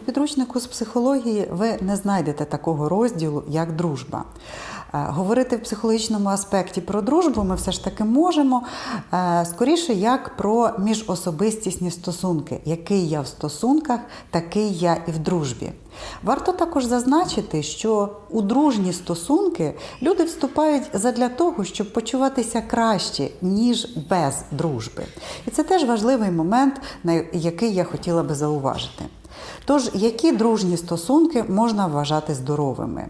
підручнику з психології ви не знайдете такого розділу, як дружба. Е, Говорити в психологічному аспекті про дружбу ми все ж таки можемо е, скоріше як про міжособистісні стосунки. Який я в стосунках, такий я і в дружбі. Варто також зазначити, що у дружні стосунки люди вступають задля того, щоб почуватися краще, ніж без дружби. І це теж важливий момент, на який я хотіла би зауважити. Тож, які дружні стосунки можна вважати здоровими?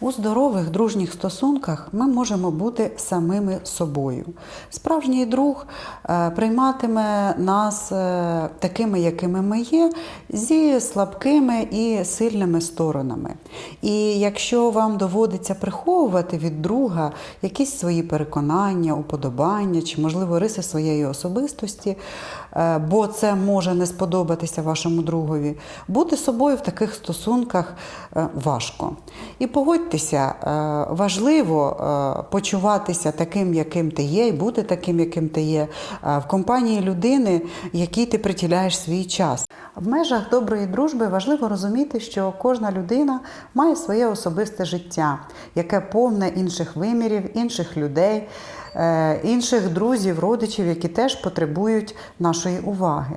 У здорових дружніх стосунках ми можемо бути самими собою. Справжній друг е, прийматиме нас е, такими, якими ми є, зі слабкими і сильними сторонами. І якщо вам доводиться приховувати від друга якісь свої переконання, уподобання чи, можливо, риси своєї особистості, е, бо це може не сподобатися вашому другові, бути собою в таких стосунках важко. І погодьтеся, е, важливо е, почуватися таким, яким ти є, і бути таким, яким ти є, е, в компанії людини, якій ти приділяєш свій час. В межах доброї дружби важливо розуміти, що кожна людина має своє особисте життя, яке повне інших вимірів, інших людей, інших друзів, родичів, які теж потребують нашої уваги.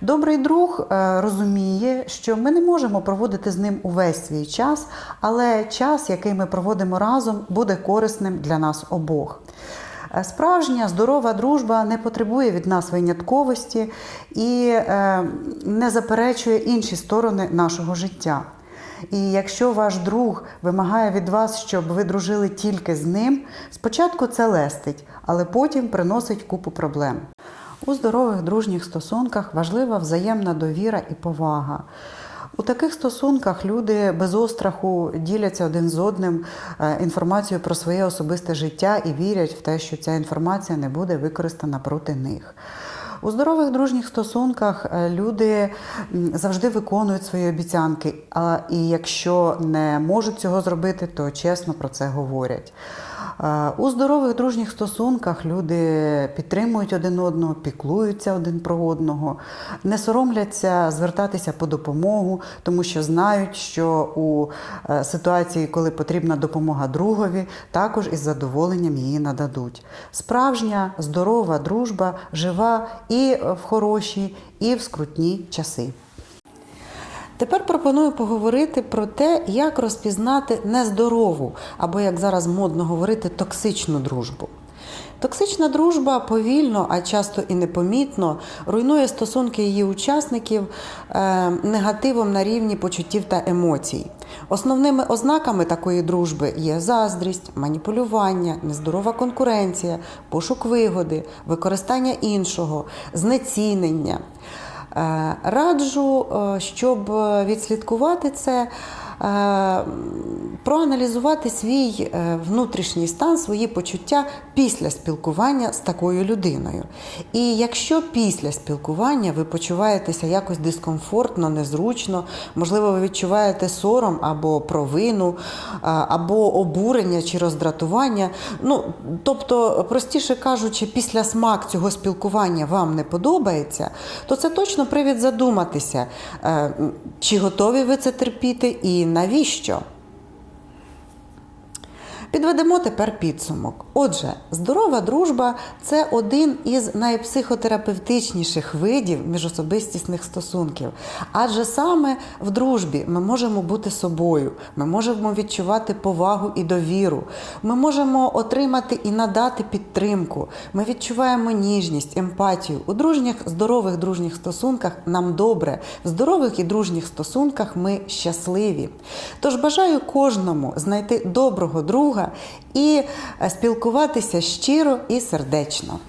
Добрий друг е, розуміє, що ми не можемо проводити з ним увесь свій час, але час, який ми проводимо разом, буде корисним для нас обох. Е, Справжня здорова дружба не потребує від нас винятковості і е, не заперечує інші сторони нашого життя. І якщо ваш друг вимагає від вас, щоб ви дружили тільки з ним, спочатку це лестить, але потім приносить купу проблем. У здорових дружніх стосунках важлива взаємна довіра і повага. У таких стосунках люди без остраху діляться один з одним е, інформацією про своє особисте життя і вірять в те, що ця інформація не буде використана проти них. У здорових дружніх стосунках е, люди завжди виконують свої обіцянки, а і якщо не можуть цього зробити, то чесно про це говорять. Е, У здорових дружніх стосунках люди підтримують один одного, піклуються один про одного, не соромляться звертатися по допомогу, тому що знають, що у е, ситуації, коли потрібна допомога другові, також із задоволенням її нададуть. Справжня здорова дружба жива і в хороші, і в скрутні часи. Тепер пропоную поговорити про те, як розпізнати нездорову, або, як зараз модно говорити, токсичну дружбу. Токсична дружба повільно, а часто і непомітно руйнує стосунки її учасників е, негативом на рівні почуттів та емоцій. Основними ознаками такої дружби є заздрість, маніпулювання, нездорова конкуренція, пошук вигоди, використання іншого, знецінення. Е, Раджу, е, щоб відслідкувати це, проаналізувати свій е, внутрішній стан, свої почуття після спілкування з такою людиною. І якщо після спілкування ви почуваєтеся якось дискомфортно, незручно, можливо, ви відчуваєте сором або провину, або обурення чи роздратування, ну тобто, простіше кажучи, після смак цього спілкування вам не подобається, то це точно привід задуматися, е, чи готові ви це терпіти і навіщо. Підведемо тепер підсумок. Отже, здорова дружба це один із найпсихотерапевтичніших видів міжособистісних стосунків. Адже саме в дружбі ми можемо бути собою, ми можемо відчувати повагу і довіру, ми можемо отримати і надати підтримку, ми відчуваємо ніжність, емпатію. У дружніх, здорових дружніх стосунках нам добре, в здорових і дружніх стосунках ми щасливі. Тож бажаю кожному знайти доброго друга і е, спілкуватися щиро і сердечно.